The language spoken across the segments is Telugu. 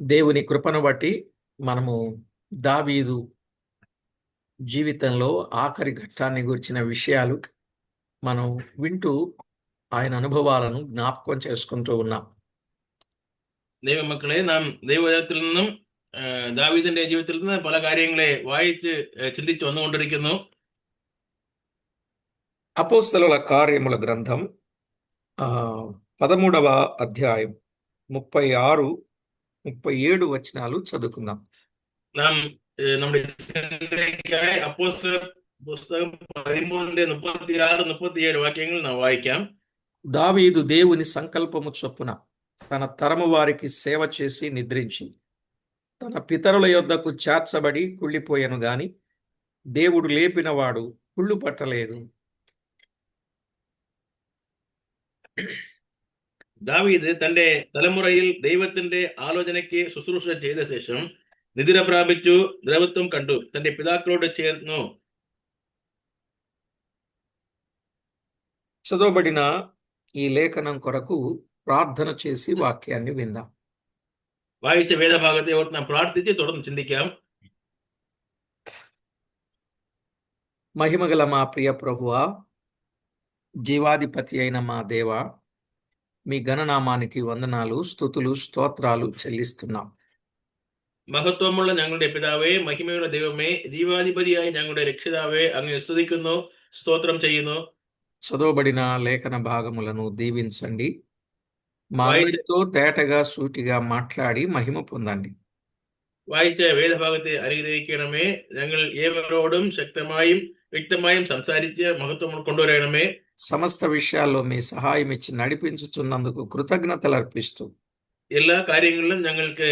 దేవుని కృపను బట్టి మనము దావీదు జీవితంలో ఆఖరి ఘట్టాన్ని గురించిన విషయాలు మనం వింటూ ఆయన అనుభవాలను జ్ఞాపకం చేసుకుంటూ ఉన్నాం ദൈവ മക്കളെ നാം ദൈവത്തിൽ നിന്നും ആ, ദാവീദിന്റെ ജീവിതത്തിൽ നിന്ന് പല കാര്യങ്ങളെ വായിച്ച് ആ, ചിന്തിച്ച് വന്നുകൊണ്ടിരിക്കുന്നു అపోస్తలుల కార్యముల గ్రంథం ఆ, పదమూడవ అధ్యాయం ముప్పై ఆరు ముప్పై ఏడు వచనాలు చదువుకుందాం. దావీదు దేవుని సంకల్పము చొప్పున తన తరము వారికి సేవ చేసి నిద్రించి తన పితరుల యొద్దకు చేర్చబడి కుళ్ళిపోయాను గాని దేవుడు లేపినవాడు కుళ్ళు పట్టలేదు ദാവീദ് തന്റെ തലമുറയിൽ ദൈവത്തിന്റെ ആലോചനയ്ക്ക് ശുശ്രൂഷ ചെയ്ത ശേഷം നിദ്ര പ്രാപിച്ചു ദ്രവത്വം കണ്ടു തന്റെ പിതാക്കളോട് ചേർന്നു చదవబడిన ఈ లేఖనం కొరకు ప్రార్థన చేసి వాక్యాన్ని విందాం വായിച്ച വേദഭാഗത്തെ ഓർത്ത് നാം പ്രാർത്ഥിച്ച് തുടർന്ന് ചിന്തിക്കാം మహిమగల మా ప్రియ ప్రభువా జీవాధిపతి అయిన మా దేవ మీ గణనామానికి వందనాలు స్థుతులు స్తోత్రాలు చెల్లిస్తున్నాం മഹത്വമുള്ള ഞങ്ങളുടെ പിതാവേ മഹിമയുള്ള ദൈവമേ ജീവാധിപതിയായ ഞങ്ങളുടെ രക്ഷിതാവേ അങ്ങ് സ്തുതിക്കുന്നു സ്തോത്രം ചെയ്യുന്നു చదవబడిన లేఖన భాగములను దీవించండి మా వాయి- అందరితో తేటగా సూటిగా మాట్లాడి మహిమ పొందండి വായിച്ച വേദഭാഗത്തെ അനുഗ്രഹിക്കണമേ ഞങ്ങൾ ഏവരോടും ശക്തമായും വ്യക്തമായും സംസാരിച്ച് മഹത്വം കൊണ്ടുവരണമേ సమస్త విషయాల్లో మీ సహాయం ఇచ్చి నడిపించుచున్నందుకు కృతజ్ఞతలు అర్పిస్తూ എല്ലാ കാര്യങ്ങളിലും ഞങ്ങൾക്ക്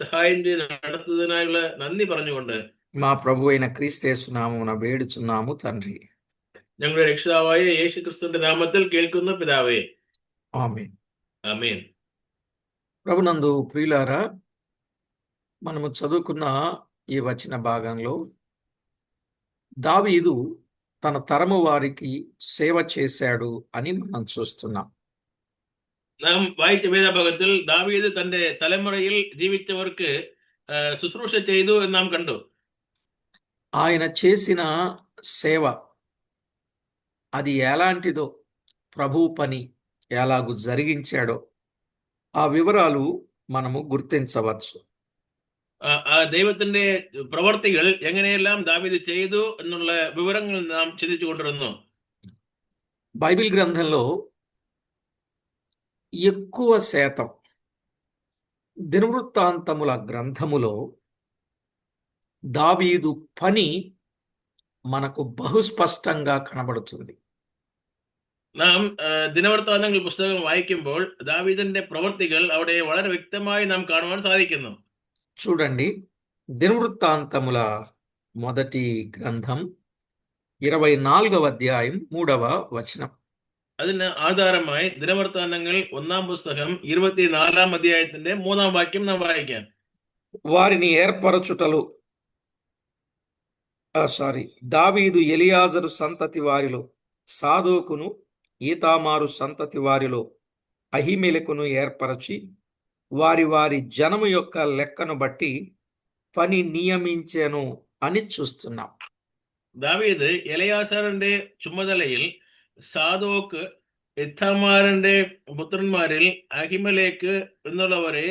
സഹായം ചെയ്ത് നടത്തുന്നതിനായുള്ള നന്ദി പറഞ്ഞുകൊണ്ട് మా ప్రభు అయిన క్రీస్తేసునామమున వేడుచున్నాము తండ్రి ഞങ്ങളുടെ രക്ഷിതാവായ യേശു ക്രിസ്തുവിന്റെ നാമത്തിൽ കേൾക്കുന്ന പിതാവേ ఆమె അമേൻ ప్రభునందు ప్రియులారా మనము చదువుకున్న ఈ వచన భాగంలో దావీదు తన తరము వారికి సేవ చేశాడు అని మనం చూస్తున్నాం. நாம் வாய்த்த దావీదు తండ్రి தன்னுடைய జీవించే వరకు శుశ్రూష చేయదు நாம் కండు ఆయన చేసిన సేవ అది ఎలాంటిదో ప్రభు పని ఎలాగూ జరిగించాడో ఆ వివరాలు మనము గుర్తించవచ్చు. ദൈവത്തിന്റെ പ്രവർത്തികൾ എങ്ങനെയെല്ലാം ദാവീദ് ചെയ്തു എന്നുള്ള വിവരങ്ങൾ നാം ചിന്തിച്ചു കൊണ്ടിരുന്നു బైబిల్ గ్రంథంలో ఎక్కువ శాతం దినవృత్తాంతముల గ్రంథములో దావీదు పని మనకు బహుస్పష్టంగా కనబడుతుంది നാം ആ, ദിനവൃത്താന്തങ്ങൾ പുസ്തകം വായിക്കുമ്പോൾ ദാവീദിന്റെ പ്രവർത്തികൾ അവിടെ വളരെ വ്യക്തമായി നാം കാണുവാൻ സാധിക്കുന്നു చూడండి దినవృత్తాంతముల మొదటి గ్రంథం ఇరవై నాలుగవ అధ్యాయం మూడవ వచనం അതിന് ആധാരമായി ദിനവൃത്താന്തങ്ങൾ ഒന്നാം പുസ്തകം ഇരുപത്തിനാലാം അധ്യായത്തിന്റെ മൂന്നാം വാക്യം നാം വായിക്കാം వారిని ఏర్పరచుటలో ఆ, సారీ దావీదు ఎలియాజరు సంతతి వారిలో సాదోకును ఈతామారు సంతతి వారిలో అహిమెలకును ఏర్పరచి వారి వారి జనము యొక్క లెక్కను బట్టి పని నియమించెను అని చూస్తున్నాం ദാവീദ് എലയാസാറിന്റെ ചുമതലയിൽ സാദോക്ക് ഇത്താമാറിന്റെ പുത്രന്മാരിൽ അഹിമലേക്ക് എന്നുള്ളവരെ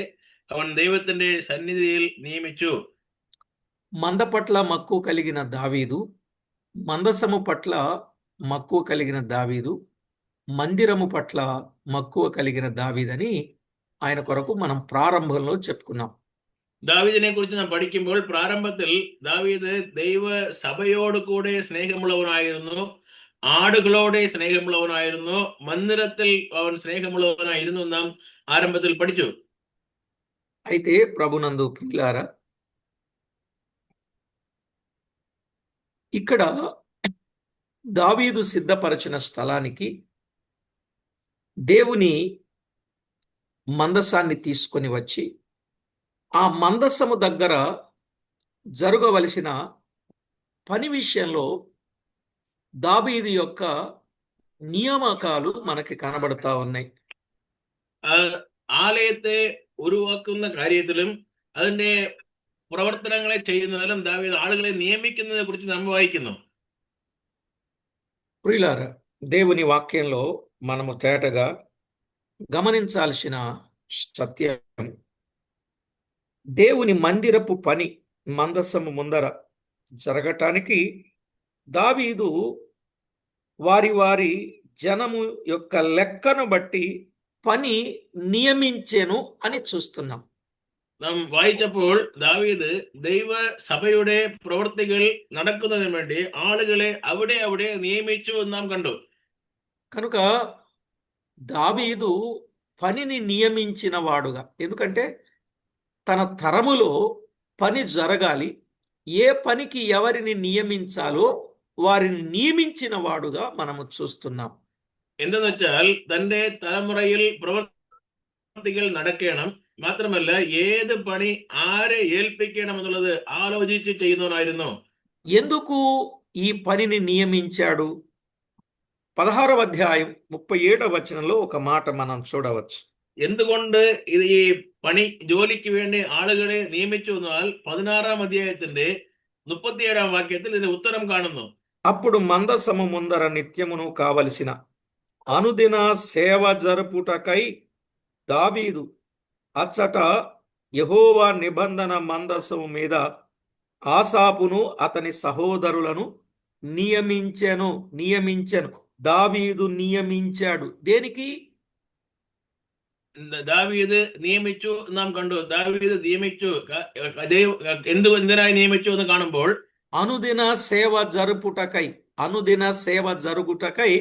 അവൻ ദൈവത്തിന്റെ സന്നിധിയിൽ നിയമിച്ചു మంద పట్ల మక్కువ కలిగిన దావీదు మందసము పట్ల మక్కువ కలిగిన దావీదు మందిరము పట్ల మక్కువ కలిగిన దావీదని ఆయన కొరకు మనం ప్రారంభంలో చెప్పుకున్నాం ദാവീദിനെ കുറിച്ച് നാം പഠിക്കുമ്പോൾ പ്രാരംഭത്തിൽ ദാവീദ് ദൈവ സഭയോട് കൂടെ സ്നേഹമുള്ളവനായിരുന്നു ആടുകളോടെ സ്നേഹമുള്ളവനായിരുന്നു മന്ദിരത്തിൽ അവൻ സ്നേഹമുള്ളവനായിരുന്നു എന്ന് നാം ആരംഭത്തിൽ പഠിച്ചു అయితే ప్రభునందు ప్రియులారా ఇక్కడ దావీదు సిద్ధపరచిన స్థలానికి దేవుని మందసాన్ని తీసుకొని వచ్చి ఆ మందసము దగ్గర జరగవలసిన పని విషయంలో దావీదు యొక్క నియామకాలు మనకి కనబడతా ఉన్నాయి ആ, ആലയത്തെ ഉരുവാക്കുന്ന കാര്യത്തിലും അതിന്റെ പ്രവർത്തനങ്ങളെ ചെയ്യുന്നതിലും ദാവീദ് ആളുകളെ നിയമിക്കുന്നതിനെ കുറിച്ച് നാം വായിക്കുന്നു ప్రియులారా దేవుని వాక్యంలో మనము తేటగా గమనించాల్సిన సత్యం దేవుని మందిరపు పని మందసము ముందర జరగటానికి దావీదు వారి వారి జనము యొక్క లెక్కను బట్టి పని నియమించెను అని చూస్తున్నాం നാം വായിച്ചപ്പോൾ ദാവീദ് ദൈവ സഭയുടെ പ്രവർത്തികൾ നടക്കുന്നതിന് വേണ്ടി ആളുകളെ അവിടെ അവിടെ നിയമിച്ചു എന്ന് നാം കണ്ടു కనుక దావీదు పనిని నియమించిన వాడుగా ఎందుకంటే తన తరములో పని జరగాలి ఏ పనికి ఎవరిని నియమించాలో వారిని నియమించిన వాడుగా మనము చూస్తున్నాం എന്തെന്ന് വെച്ചാൽ തന്റെ തലമുറയിൽ പ്രവർത്തികൾ നടക്കണം മാത്രമല്ല ഏത് പണി ആരെ ഏൽപ്പിക്കണം എന്നുള്ളത് ആലോചിച്ച് ചെയ്യുന്നവനായിരുന്നു ఎందుకు ఈ పనిని నియమించాడు పదహారవ అధ్యాయం ముప్పై ఏడవ వచనంలో ఒక మాట మనం చూడవచ్చు എന്തുകൊണ്ട് ഇത് ഈ പണി ജോലിക്ക് വേണ്ടി ആളുകളെ നിയമിച്ചു എന്നാൽ പതിനാറാം അധ്യായത്തിന്റെ മുപ്പത്തിയേഴാം വാക്യത്തിൽ ഇതിന് ഉത്തരം കാണുന്നു అప్పుడు మందసము ముందర నిత్యమును కావలసిన అనుదిన సేవ జరుపుటకై దావీదు అచ్చట యెహోవా నిబంధన మందసము మీద ఆసాపును అతని సహోదరులను నియమించెను నియమించెను దావీదు నియమించాడు దేనికి ദാവീദ് നിയമിച്ചു എന്ന് നാം കണ്ടു ദാവീദ് നിയമിച്ചു ക- ദൈവ- എന്ത് എന്തിനായി നിയമിച്ചു എന്ന് കാണുമ്പോൾ అనుదిన సేవ జరుపుటకై అనుదిన సేవ జరుగుటకై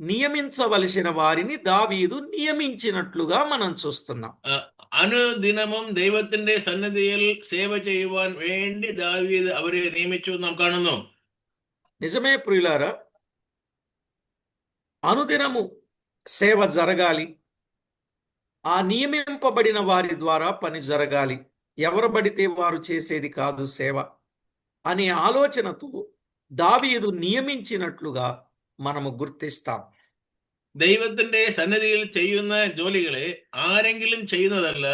నియమించవలసిన వారిని దావీదు నియమించినట్లుగా మనం చూస్తున్నాం അനുദിനമും ദൈവത്തിന്റെ സന്നിധിയിൽ സേവ ചെയ്യുവാൻ വേണ്ടി ദാവീദ് അവരെ നിയമിച്ചു എന്ന് നാം കാണുന്നു నిజమే ప్రియులారా అనుదినము సేవ జరగాలి ఆ నియమింపబడిన వారి ద్వారా పని జరగాలి ఎవరు పడితే వారు చేసేది కాదు సేవ అనే ఆలోచనతో దావీదు నియమించినట్లుగా మనము గుర్తిస్తాం ദൈവത്തിന്റെ സന്നിധിയിൽ ചെയ്യുന്ന ജോലികളെ ആരെങ്കിലും ചെയ്യുന്നതല്ല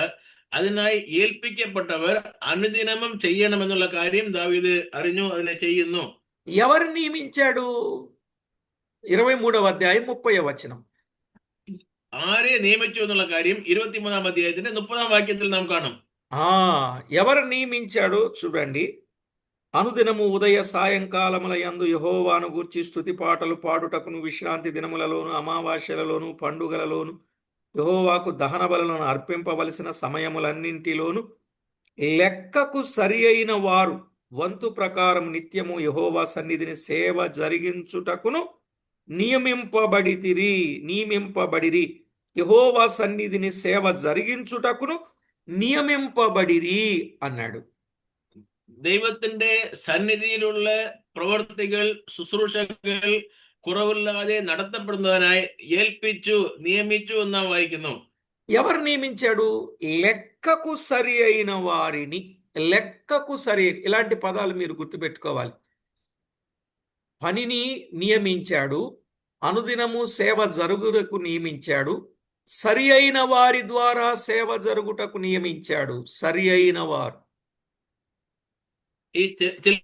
അതിനായി ഏൽപ്പിക്കപ്പെട്ടവർ അനുദിനമും ചെയ്യണമെന്നുള്ള കാര്യം ദാവീദ് അറിഞ്ഞു അതിനെ ചെയ്യുന്നു ఎవరు నియమించాడు ఇరవై మూడవ అధ్యాయం ముప్పై వచనం ആരെ നിയമിച്ചു എന്നുള്ള കാര്യം ഇരുപത്തിമൂന്നാം അധ്യായത്തിന്റെ മുപ്പതാം വാക്യത്തിൽ നാം കാണും ఆ ఎవరు నియమించాడో చూడండి అనుదినము ఉదయ సాయంకాలముల యందు యెహోవాను గూర్చి స్తుతి పాటలు పాడుటకును విశ్రాంతి దినములలోను అమావాస్యలలోను పండుగలలోను యెహోవాకు దహన బలులను అర్పింపవలసిన సమయములన్నింటిలోను లెక్కకు సరి అయిన వారు వంతు ప్రకారం నిత్యము యెహోవా సన్నిధిని సేవ జరిగించుటకును నియమింపబడితిరి నియమింపబడిరి యెహోవా సన్నిధిని సేవ జరిగించుటకును నియమింపబడిరి అన్నాడు ദൈവത്തിന്റെ സന്നിധിയിലുള്ള പ്രവർത്തികൾ ശുശ്രൂഷകൾ കുറവില്ലാതെ നടത്തപ്പെടുന്നതിനായി ഏൽപ്പിച്ചു നിയമിച്ചു എന്ന് നാം വായിക്കുന്നു ఎవరు నియమించాడు లెక్కకు సరి అయిన వారిని లెక్కకు సరి ఇలాంటి పదాలు మీరు గుర్తుపెట్టుకోవాలి పనిని నియమించాడు అనుదినము సేవ జరుగుటకు నియమించాడు సరి అయిన వారి ద్వారా సేవ జరుగుటకు నియమించాడు సరి అయిన వారు ഈ ചി- ചില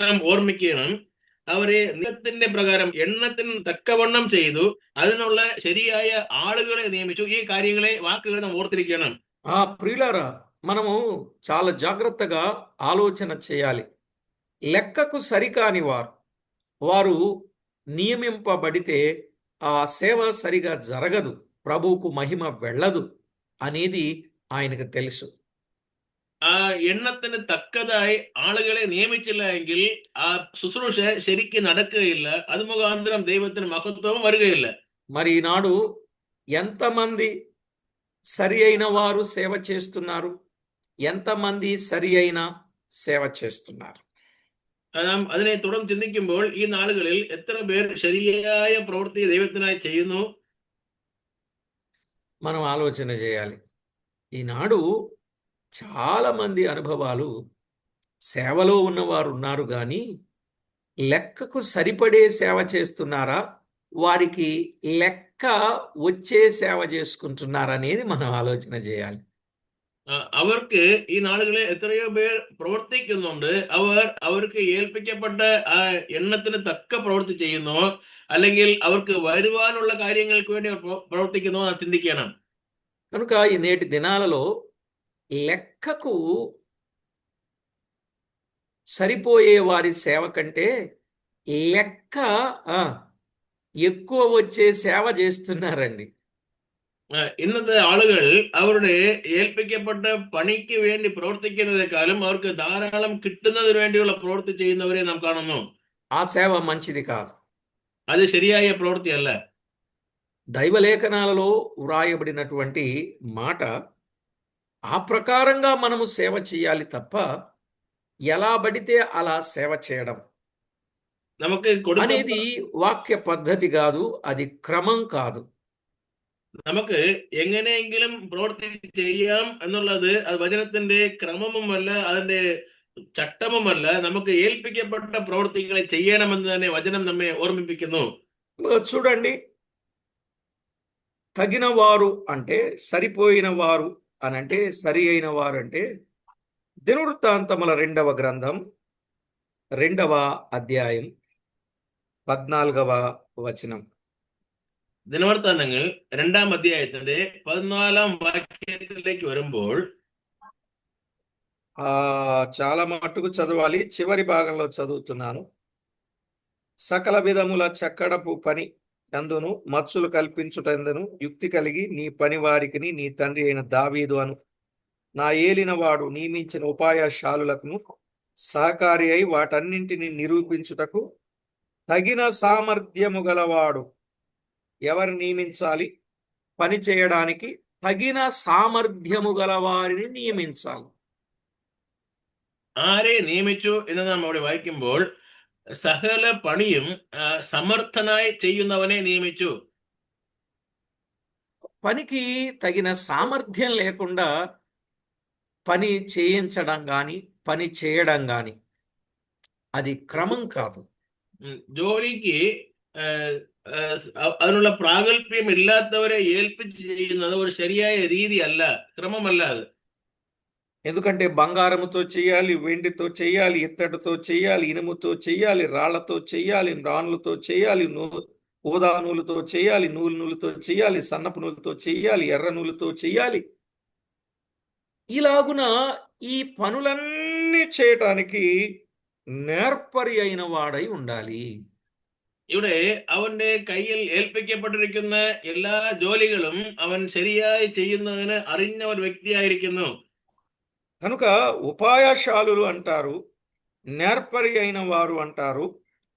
നാം ഓർമ്മിക്കണം അവരെ നിയമത്തിന്റെ പ്രകാരം എണ്ണത്തിന് തക്കവണ്ണം ചെയ്തു അതിനുള്ള ശരിയായ ആളുകളെ നിയമിച്ചു ഈ കാര്യങ്ങളെ വാക്കുകൾ നാം ഓർത്തിരിക്കണം ఆ ప్రియులారా మనము చాలా జాగ్రత్తగా ఆలోచన చేయాలి లెక్కకు సరికాని వారు వారు నియమింపబడితే ఆ సేవ సరిగా జరగదు ప్రభువుకు మహిమ వెళ్ళదు అనేది ఆయనకు తెలుసు ആ എണ്ണത്തിന് തക്കതായി ആളുകളെ നിയമിച്ചില്ല എങ്കിൽ ആ ശുശ്രൂഷ ശരിക്ക് നടക്കുകയില്ല അത് മുഖാന്തരം ദൈവത്തിന് മഹത്വവും വരികയില്ല మరి ఈనాడు ఎంతమంది సరి అయిన వారు సేవ చేస్తున్నారు ఎంతమంది సరి అయిన సేవ చేస్తున్నారు നാം അതിനെ തുടർന്ന് ചിന്തിക്കുമ്പോൾ ഈ നാളുകളിൽ എത്ര പേർ ശരിയായ പ്രവൃത്തി ദൈവത്തിനായി ചെയ്യുന്നു మనం ఆలోచన చేయాలి ఈనాడు చాలా మంది అనుభవాలు సేవలో ఉన్నవారు ఉన్నారు కానీ లెక్కకు సరిపడే సేవ చేస్తున్నారా వారికి లెక్క లెక్క వచ్చే సేవ చేసుకుంటున్నారనేది మనం ఆలోచన చేయాలి ആ, അവർക്ക് ഈ നാളുകളിൽ എത്രയോ പേർ പ്രവർത്തിക്കുന്നുണ്ട് അവർ അവർക്ക് ഏൽപ്പിക്കപ്പെട്ട ആ എണ്ണത്തിന് തക്ക പ്രവൃത്തി ചെയ്യുന്നു അല്ലെങ്കിൽ അവർക്ക് വരുവാനുള്ള കാര്യങ്ങൾക്ക് വേണ്ടി അവർ പ്രവ- പ്രവർത്തിക്കുന്നു എന്ന് ചിന്തിക്കണം కనుక ఈ నేటి దినాలలో లెక్కకు సరిపోయే వారి సేవ కంటే లెక్క ఆ, ఎక్కువ వచ్చే సేవ చేస్తున్నారండి ആ, ഇന്നത്തെ ആളുകൾ അവരുടെ ഏൽപ്പിക്കപ്പെട്ട പണിക്ക് വേണ്ടി പ്രവർത്തിക്കുന്നതിനേക്കാളും അവർക്ക് ധാരാളം കിട്ടുന്നതിന് വേണ്ടിയുള്ള പ്രവൃത്തി ചെയ്യുന്നവരെ നാം കാണുന്നു ఆ సేవ మంచిది కాదు അത് ശരിയായ പ്രവൃത്തിയല്ല దైవలేఖనాలలో వ్రాయబడినటువంటి మాట ఆ ప్రకారంగా మనము సేవ చేయాలి తప్ప ఎలా పడితే అలా సేవ చేయడం നമുക്ക് കൊടുക്ക అనేది వాక్య పద్ధతి కాదు అది క్రమం కాదు നമുക്ക് എങ്ങനെയെങ്കിലും പ്രവൃത്തി ചെയ്യാം എന്നുള്ളത് അത് വചനത്തിന്റെ ക്രമവുമല്ല അതിന്റെ ചട്ടവുമല്ല നമുക്ക് ഏൽപ്പിക്കപ്പെട്ട പ്രവൃത്തികളെ ചെയ്യണമെന്ന് തന്നെ വചനം നമ്മെ ഓർമ്മിപ്പിക്കുന്നു చూడండి తగిన వారు అంటే సరిపోయిన వారు అని అంటే సరి అయిన వారు అంటే దినవృత్తాంతముల రెండవ గ్రంథం రెండవ అధ్యాయం పద్నాలుగవ వచనం ദിനവർത്താനങ്ങൾ രണ്ടാം അധ്യായത്തിന്റെ പതിനാലാം വാക്യത്തിലേക്ക് വരുമ്പോൾ ఆ చాలా మట్టుకు చదవాలి చివరి భాగంలో చదువుతున్నాను సకల విధముల చక్కడపు పని అందును మత్సులు కల్పించుటందును యుక్తి కలిగి నీ పని వారికిని నీ తండ్రి అయిన దావీదు అను నా ఏలినవాడు నియమించిన ఉపాయశాలులకు సహకారి అయి వాటన్నింటిని నిరూపించుటకు తగిన సామర్థ్యము గలవాడు ఎవరు నియమించాలి పని చేయడానికి తగిన సామర్థ్యము గలవారిని నియమించాలి ആരെ നിയമിച്ചു എന്ന് നാം അവിടെ വായിക്കുമ്പോൾ സകല പണിയും ആ, സമർത്ഥനായി ചെയ്യുന്നവനെ നിയമിച്ചു పనికి తగిన సామర్థ్యం లేకుండా పని చేయించడం కానీ పని చేయడం కానీ అది క్రమం కాదు ഉം, ജോലിക്ക് ആ, ആ, അ- അതിനുള്ള പ്രാഗൽഭ്യം ഇല്ലാത്തവരെ ഏൽപ്പിച്ച് ചെയ്യുന്നത് ഒരു ശരിയായ രീതിയല്ല ക്രമമല്ല അത് ఎందుకంటే బంగారముతో చేయాలి వెండితో చేయాలి ఇత్తడితో చేయాలి ఇనుముతో చేయాలి రాళ్లతో చేయాలి రాణులతో చేయాలి నూ ఊదా నూలుతో చేయాలి నూలు నూలుతో చేయాలి సన్నపు నూలుతో చేయాలి ఎర్ర నూలుతో చేయాలి ఇలాగున ఈ పనులన్నీ చేయటానికి నేర్పరి అయిన వాడై ఉండాలి ഇവിടെ അവന്റെ കയ്യിൽ ഏൽപ്പിക്കപ്പെട്ടിരിക്കുന്ന എല്ലാ ജോലികളും അവൻ ശരിയായി ചെയ്യുന്നതിന് അറിഞ്ഞ ഒരു വ്യക്തിയായിരിക്കുന്നു కనుక ఉపాయశాలులు అంటారు నేర్పరి అయిన వారు అంటారు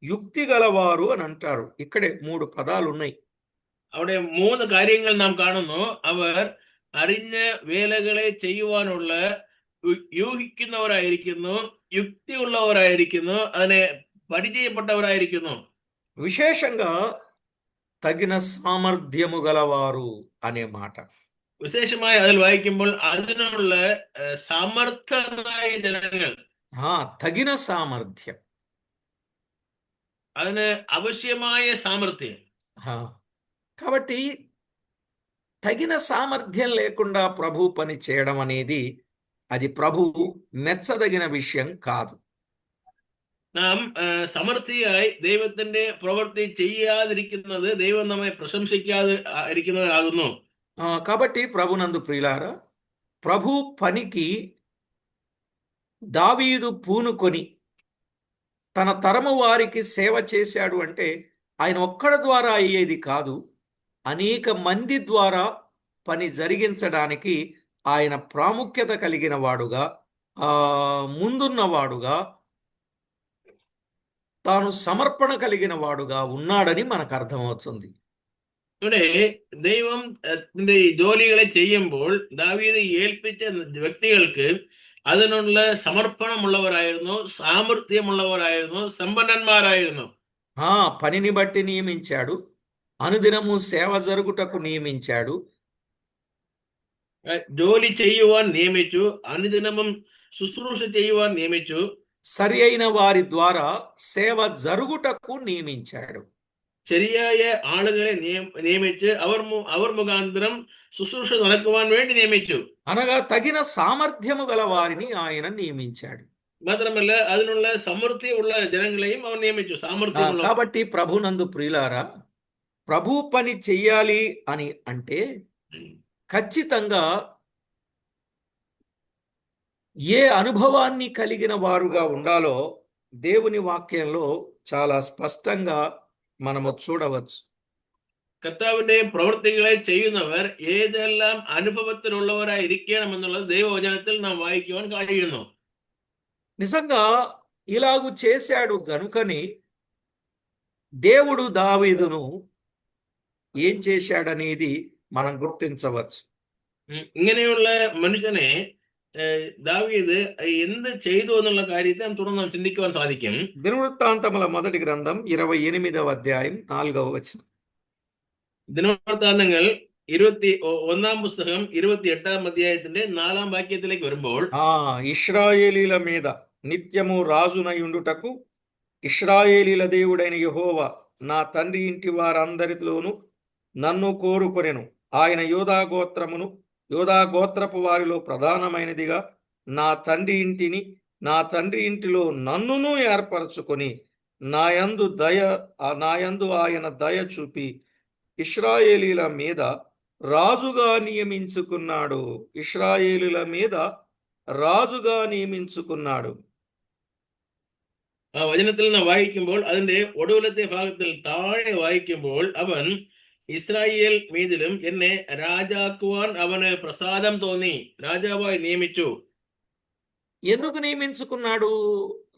యుక్తి గలవారు అని అంటారు ఇక్కడే మూడు పదాలు ఉన్నాయి അവിടെ മൂന്ന് കാര്യങ്ങൾ നാം കാണുന്നു അവർ അറിഞ്ഞ വേലകളെ ചെയ്യുവാനുള്ള യു- യൂഹിക്കുന്നവരായിരിക്കുന്നു യുക്തിയുള്ളവരായിരിക്കുന്നു അതിനെ പരിചയപ്പെട്ടവരായിരിക്കുന്നു విశేషంగా తగిన సామర్థ్యము గలవారు అనే మాట വിശേഷമായി അതിൽ വായിക്കുമ്പോൾ അതിനുള്ള ഏഹ്, സമർത്ഥരായ ജനങ്ങൾ ఆ తగిన సామర్థ్యం അതിന് ആവശ്യമായ സാമർത്ഥ്യം ఆ, కాబట్టి తగిన సామర్థ్యం లేకుండా ప్రభు పని చేయడం అనేది అది ప్రభు మెచ్చదగిన విషయం కాదు നാം ഏഹ്, സമർത്ഥിയായി ദൈവത്തിന്റെ പ്രവൃത്തി ചെയ്യാതിരിക്കുന്നത് ദൈവം നമ്മെ പ്രശംസിക്കാതെ ആ- ഇരിക്കുന്നതാകുന്നു ఆ, కాబట్టి ప్రభునందు ప్రియులారా ప్రభు పనికి దావీదు పూనుకొని తన తరము వారికి సేవ చేశాడు అంటే ఆయన ఒక్కడ ద్వారా అయ్యేది కాదు అనేక మంది ద్వారా పని జరిగించడానికి ఆయన ప్రాముఖ్యత కలిగిన వాడుగా ఆ ముందున్నవాడుగా తాను సమర్పణ కలిగిన వాడుగా ఉన్నాడని మనకు అర్థమవుతుంది ഇവിടെ ദൈവം ഏഹ്, ത്തിന്റെ ഈ ജോലികളെ ചെയ്യുമ്പോൾ ദാവീദ് ഏൽപ്പിച്ച വ്യക്തികൾക്ക് അതിനുള്ള സമർപ്പണമുള്ളവരായിരുന്നു സാമർഥ്യമുള്ളവരായിരുന്നു സമ്പന്നന്മാരായിരുന്നു ఆ పనిని బట్టి నియమించాడు అనుదినము సేవ జరుగుటకు నియమించాడు ഏഹ്, ജോലി ചെയ്യുവാൻ നിയമിച്ചു അനുദിനവും ശുശ്രൂഷ ചെയ്യുവാൻ നിയമിച്ചു సరి అయిన వారి ద్వారా సేవ జరుగుటకు నియమించాడు. ശരിയായ ആളുകളെ നിയമിച്ച് അവർ അവർ മുഖാന്തരം ശുശ്രൂഷ നടക്കുവാൻ అనగా తగిన సామర్థ్యము గల వారిని ఆయన నియమించాడు. మాత్రమల్ల అది సమృద్ధి ఉన్న ജനങ്ങളെയും അവൻ నియమించు సామర్థ్యం కాబట్టి ప్రభునందు ప్రియులారా ప్రభు పని చెయ్యాలి అని అంటే ఖచ్చితంగా ఏ అనుభవాన్ని కలిగిన వారుగా ఉండాలో దేవుని వాక్యంలో చాలా స్పష్టంగా మనము చూడవచ్చు കർത്താവിന്റെ പ്രവൃത്തികളെ ചെയ്യുന്നവർ ഏതെല്ലാം അനുഭവത്തിലുള്ളവരായി ഇരിക്കണം എന്നുള്ളത് ദൈവവചനത്തിൽ നാം വായിക്കുവാൻ കഴിയുന്നു నిజంగా ఇలాగు చేశాడు గనుకని దేవుడు దావీదును ఏం చేశాడనేది మనం గుర్తించవచ్చు ഉം, ഇങ്ങനെയുള്ള മനുഷ്യനെ ഏഹ്, ദാവീദ് എന്ത് ചെയ്തു എന്നുള്ള കാര്യത്തെ നാം തുടർന്ന് നാം ചിന്തിക്കുവാൻ സാധിക്കും దినవృత్తాంతముల మొదటి గ్రంథం ఇరవై ఎనిమిదవ అధ్యాయం నాలుగవ వచనం ദിനവൃത്താന്തങ്ങൾ ഇരുപത്തി ഒ- ഒന്നാം പുസ്തകം ഇരുപത്തി എട്ടാം അധ്യായത്തിന്റെ നാലാം വാക്യത്തിലേക്ക് വരുമ്പോൾ ఆ ఇశ్రాయేలీల మీద నిత్యము రాజునయుండుటకు ఇశ్రాయేలీల దేవుడైన యెహోవా నా తండ్రి ఇంటి వారందరిలోను నన్ను కోరుకొనెను ఆయన యోధా గోత్రమును యోధా గోత్రపు వారిలో ప్రధానమైనదిగా నా తండ్రి ఇంటిని నా తండ్రి ఇంటిలో నన్నును ఏర్పరచుకొని నాయందు దయ ఆ నాయందు ఆయన దయ చూపి ఇశ్రాయేలీల మీద రాజుగా నియమించుకున్నాడు ఇశ్రాయేలుల మీద రాజుగా నియమించుకున్నాడు ആ വചനത്തിൽ നാം വായിക്കുമ്പോൾ അതിന്റെ ഒടുവിലത്തെ ഭാഗത്തിൽ താഴെ വായിക്കുമ്പോൾ അവൻ ഇസ്രായേൽ മീതിലും എന്നെ രാജാക്കുവാൻ അവന് പ്രസാദം തോന്നി രാജാവായി നിയമിച്ചു ఎందుకు నియమించుకున్నాడు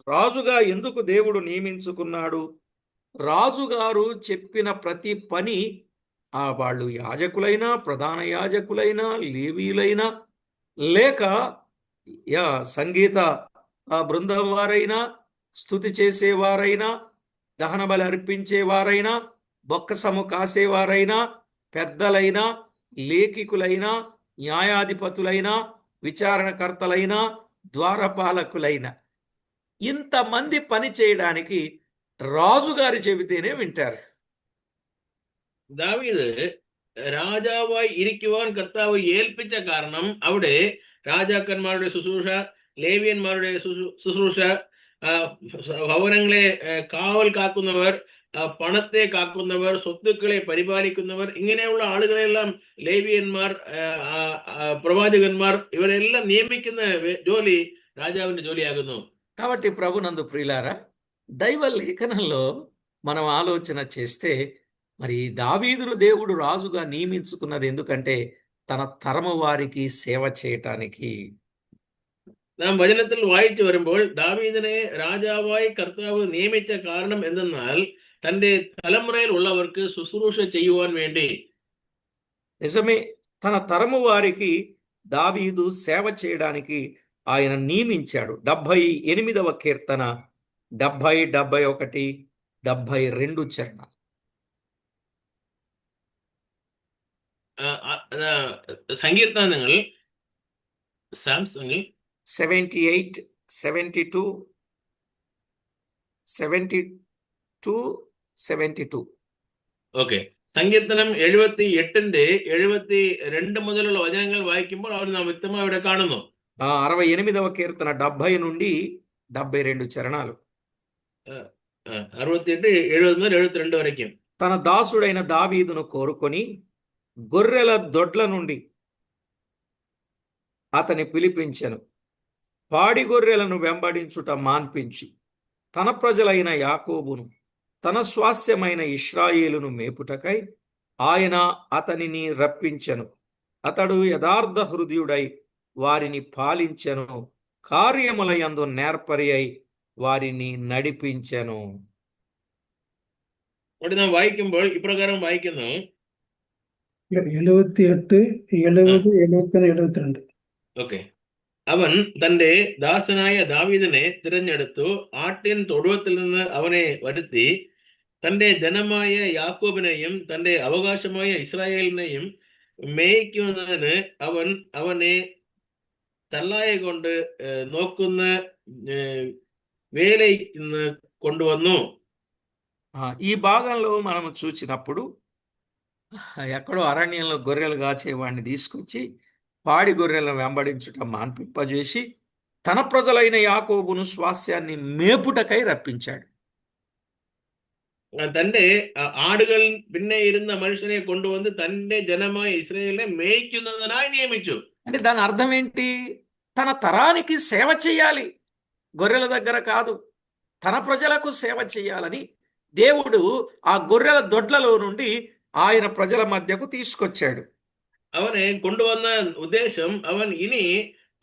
రాజుగా ఎందుకు దేవుడు నియమించుకున్నాడు రాజుగారు చెప్పిన ప్రతి పని ఆ వాళ్ళు యాజకులైనా ప్రధాన యాజకులైనా లేవీలైనా లేక యా సంగీత ఆ బృందం వారైనా స్థుతి చేసేవారైనా దహన బలి అర్పించేవారైనా బొక్కసము కాసేవారైనా పెద్దలైనా లేఖికులైనా న్యాయాధిపతులైనా విచారణకర్తలైనా ద్వారపాలకులైన ఇంతమంది పని చేయడానికి రాజుగారు చెబితేనే వింటారు ദാവീദ് രാജാവായി ഇരിക്കുവാൻ കർത്താവ് ഏൽപ്പിച്ച കാരണം അവിടെ രാജാക്കന്മാരുടെ ശുശ്രൂഷ ലേവിയന്മാരുടെ ശുശ്രൂ- ശുശ്രൂഷ ആ, ഭവനങ്ങളെ ആ, കാവൽ കാക്കുന്നവർ ആ, പണത്തെ കാക്കുന്നവർ സ്വത്തുക്കളെ പരിപാലിക്കുന്നവർ ഇങ്ങനെയുള്ള ആളുകളെല്ലാം ലേവിയന്മാർ ആ, ആ, ആ, പ്രവാചകന്മാർ ഇവരെല്ലാം നിയമിക്കുന്ന വേ- ജോലി രാജാവിന്റെ ജോലിയാകുന്നു కాబట్టి ప్రభునందు ప్రియులారా దైవ లేఖనంలో మనం ఆలోచన చేస్తే మరి దావీదును దేవుడు రాజుగా నియమించుకున్నది ఎందుకంటే తన తరము వారికి సేవ చేయటానికి നാം വചനത്തിൽ വായിച്ചു വരുമ്പോൾ ദാവീദിനെ രാജാവായി കർത്താവ് നിയമിച്ച കാരണം എന്തെന്നാൽ തന്റെ തലമുറയിൽ ഉള്ളവർക്ക് ശുശ്രൂഷ ചെയ്യുവാൻ വേണ്ടി నిజమే తన తరము వారికి దావీదు సేవ చేయడానికి ఆయన నియమించాడు డెబ్భై ఎనిమిదవ కీర్తన డెబ్భై డెబ్భై ఒకటి డెబ్భై రెండు చరణ ആ, ആ, ആ, സങ്കീർത്തനങ്ങൾ സാംസങ്ങിൽ seventy eight seventy two seventy two seventy two okay സങ്കീർത്തനം എഴുപത്തി എട്ടിന്റെ എഴുപത്തി രണ്ട് മുതലുള്ള വചനങ്ങൾ വായിക്കുമ്പോൾ അവർ നാം വ്യക്തമായി ഇവിടെ കാണുന്നു ఆ అరవై ఎనిమిదవ కీర్తన డెబ్భై నుండి డెబ్భై రెండు చరణాలు ആ, അറുപത്തിയെട്ട് എഴുപത് മുതൽ എഴുപത്തിരണ്ട് വരയ്ക്കും తన దాసుడైన దావీదును కోరుకొని గొర్రెల దొడ్ల నుండి అతని పిలిపించెను పాడి గొర్రెలను వెంబడించుట మాన్పించి తన ప్రజలైన యాకోబును తన స్వాస్యమైన ఇష్రాయేలును మేపుటకై ఆయన అతనిని రప్పించెను. అతడు యథార్థ హృదయుడై వారిని పాలించెను. కార్యములయందు నేర్పరి అయి వారిని നടിപ്പിച്ചനു അവിടെ നാം വായിക്കുമ്പോൾ ഇപ്രകാരം ఎట్టు എഴുപത്തി എട്ട് എഴുപത് రెండు. ఓకే. അവൻ തന്റെ ദാസനായ ദാവീദിനെ തിരഞ്ഞെടുത്തു ആട്ടിൻ തൊഴുവത്തിൽ നിന്ന് അവനെ വരുത്തി തന്റെ ജനമായ യാക്കോബിനെയും തന്റെ അവകാശമായ ഇസ്രായേലിനെയും മേയ്ക്കുന്നതിന് അവൻ അവനെ തള്ളായ കൊണ്ട് ഏഹ്, നോക്കുന്ന ഏഹ്, വേലയ്ക്ക് കൊണ്ടുവന്നു ఆ, ఈ భాగంలో మనం చూసినప్పుడు ఎక్కడో అరణ్యంలో గొర్రెలు కాచేవాడిని తీసుకొచ్చి పాడి గొర్రెలను వెంబడించుట మాన్పింపజేసి తన ప్రజలైన యాకోబును స్వాస్యాన్ని మేపుటకై రప్పించాడు തന്റെ ആ, ആടുകൾ പിന്നെ ഇരുന്ന മനുഷ്യനെ കൊണ്ടുവന്ന് തന്റെ ജനമായ ഇസ്രയേലിനെ മേയ്ക്കുന്നതിനായി നിയമിച്ചു అంటే దాని అర్థం ఏంటి తన తరానికి సేవ చేయాలి గొర్రెల దగ్గర కాదు తన ప్రజలకు సేవ చేయాలని దేవుడు ఆ గొర్రెల దొడ్లలో నుండి ఆయన ప్రజల మధ్యకు తీసుకొచ్చాడు അവനെ കൊണ്ടുവന്ന ഉദ്ദേശം അവൻ ഇനി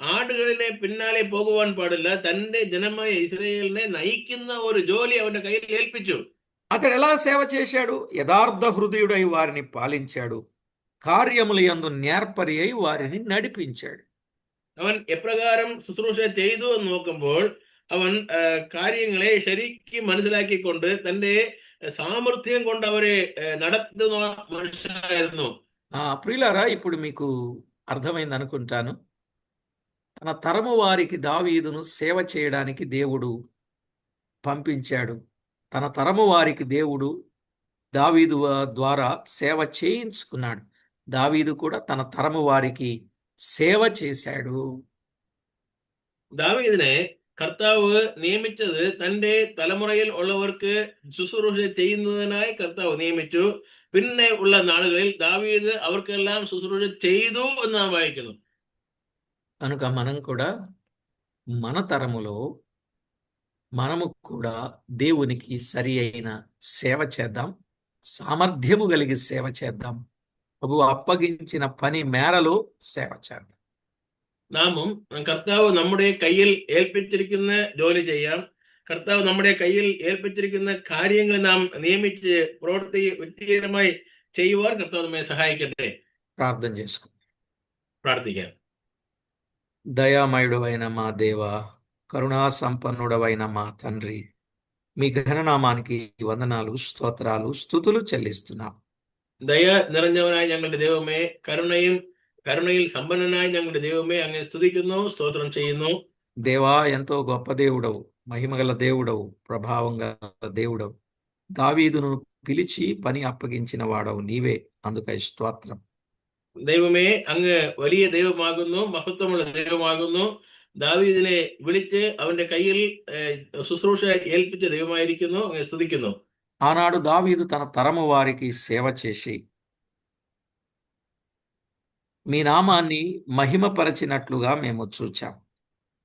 ആടുകളിലെ പിന്നാലെ പോകുവാൻ പാടില്ല തന്റെ ജനമായ ഇസ്രയേലിനെ നയിക്കുന്ന ഒരു ജോലി അവന്റെ കയ്യിൽ ഏൽപ്പിച്ചു అతడు ఎలా సేవ చేశాడు యథార్థ హృదయుడై వారిని పాలించాడు కార్యములు యందు నేర్పరి అయి వారిని నడిపించాడు അവൻ എപ്രകാരം ശുശ്രൂഷ ചെയ്തു എന്ന് നോക്കുമ്പോൾ അവൻ ആ, കാര്യങ്ങളെ ശരിക്കും മനസ്സിലാക്കിക്കൊണ്ട് തന്റെ സാമർഥ്യം കൊണ്ട് അവരെ ആ, നടത്തുന്ന മനുഷ്യനായിരുന്നു ఆ ప్రియులారా ఇప్పుడు మీకు అర్థమైంది అనుకుంటాను. తన తరము వారికి దావీదును సేవ చేయడానికి దేవుడు పంపించాడు. తన తరము వారికి దేవుడు దావీదు ద్వారా సేవ చేయించుకున్నాడు. దావీదు కూడా తన తరము వారికి సేవ చేశాడు. దావీదునే കർത്താവ് നിയമിച്ചത് തന്റെ തലമുറയിൽ ഉള്ളവർക്ക് ശുശ്രൂഷ ചെയ്യുന്നതിനായി കർത്താവ് നിയമിച്ചു പിന്നെ ഉള്ള നാളുകളിൽ ദാവീദ് അവർക്കെല്ലാം ശുശ്രൂഷ ചെയ്തു എന്ന് നാം വായിക്കുന്നു కనుక మనం కూడా మన తరములో మనము కూడా దేవునికి సరి అయిన సేవ చేద్దాం సామర్థ్యము కలిగి సేవ చేద్దాం ప్రభు అప్పగించిన పని మేరలో సేవ చేద్దాం നാമും കർത്താവ് നമ്മുടെ കയ്യിൽ ഏൽപ്പിച്ചിരിക്കുന്ന ജോലി ചെയ്യാം കർത്താവ് നമ്മുടെ കയ്യിൽ ഏൽപ്പിച്ചിരിക്കുന്ന കാര്യങ്ങൾ നാം നിയമിച്ച് പ്രവർത്തി വ്യക്തിപരമായി ചെയ്യുവാൻ കർത്താവ് നമ്മെ സഹായിക്കട്ടെ ప్రార్థన చేసుకో പ്രാർത്ഥിക്കാം దయామయుడు అయిన మా దేవ కరుణా సంపన్నుడవైన మా తండ్రి మీ ఘననామానికి వందనాలు స్తోత్రాలు స్థుతులు చెల్లిస్తున్నాం ദയ നിറഞ്ഞവനായ ഞങ്ങളുടെ ദൈവമേ കരുണയും കരുണയിൽ സമ്പന്നനായ ഞങ്ങളുടെ ദൈവമേ അങ്ങ് സ്തുതിക്കുന്നു സ്തോത്രം ചെയ്യുന്നു దేవా ఎంతో గొప్ప దేవుడవు మహిమగల దేవుడవు ప్రభావం గల దేవుడవు దావీదును పిలిచి పని అప్పగించిన వాడవు നീവേ అందుకై స్తోత్రం ദൈവമേ അങ്ങ് വലിയ ദൈവമാകുന്നു മഹത്വമുള്ള ദൈവമാകുന്നു ദാവീദിനെ വിളിച്ച് അവന്റെ കയ്യിൽ ഏഹ്, ശുശ്രൂഷ ഏൽപ്പിച്ച ദൈവമായിരിക്കുന്നു അങ്ങ് സ്തുതിക്കുന്നു ఆనాడు దావీదు తన తరము వారికి సేవ చేసి మీ నామాన్ని మహిమపరచినట్లుగా మేము చూచాం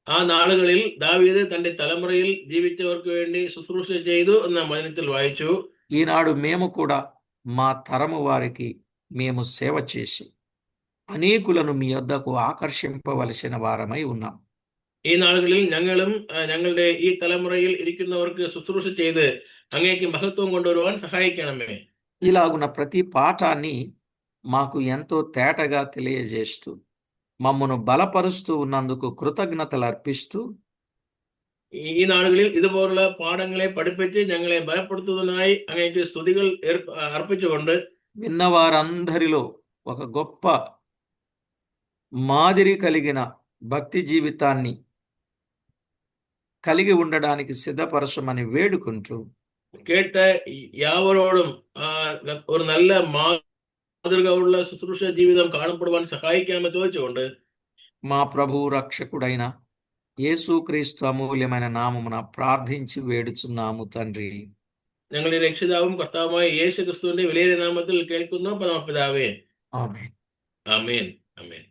ആ നാളുകളിൽ ദാവീദ് തന്റെ തലമുറയിൽ ജീവിച്ചവർക്ക് വേണ്ടി ശുശ്രൂഷ ചെയ്തു എന്ന വചനത്തിൽ വായിച്ചു ఈనాడు మేము కూడా మా తరము వారికి మేము సేవ చేసి అనేకులను మీ వద్దకు ఆకర్షింపవలసిన వారమై ఉన్నాం ഈ നാളുകളിൽ ഞങ്ങളും ആ, ഞങ്ങളുടെ ഈ തലമുറയിൽ ഇരിക്കുന്നവർക്ക് ശുശ്രൂഷ ചെയ്ത് അങ്ങേക്ക് മഹത്വം കൊണ്ടുവരുവാൻ സഹായിക്കണമേ ఇలాగున ప్రతి పాఠాన్ని మాకు ఎంతో తేటగా తెలియజేస్తూ మమ్మను బలపరుస్తూ ఉన్నందుకు కృతజ్ఞతలు అర్పిస్తూ ഈ ഈ നാളുകളിൽ ഇതുപോലുള്ള പാഠങ്ങളെ പഠിപ്പിച്ച് ഞങ്ങളെ ബലപ്പെടുത്തുന്നതിനായി അങ്ങേക്ക് സ്തുതികൾ ഏർപ്പ- അർപ്പിച്ചുകൊണ്ട് విన్నవారందరిలో ఒక గొప్ప మాదిరి కలిగిన భక్తి జీవితాన్ని కలిగి ఉండడానికి సిద్ధపరచమని వేడుకుంటూ കേട്ട യാവരോടും ആ, ഒരു നല്ല മാതൃക ഉള്ള ശുശ്രൂഷ ജീവിതം കാണപ്പെടുവാൻ സഹായിക്കണമെന്ന് ചോദിച്ചുകൊണ്ട് మా ప్రభు రక్షకుడైన యేసుక్రీస్తు అమూల్యమైన నామమున ప్రార్థించి వేడుచున్నాము తండ్రి ഞങ്ങളുടെ രക്ഷിതാവും കർത്താവുമായ യേശു ക്രിസ്തുവിന്റെ വിലയേറിയ നാമത്തിൽ കേൾക്കുന്നു പരമപിതാവേ ఆమె ആമേൻ ആമേൻ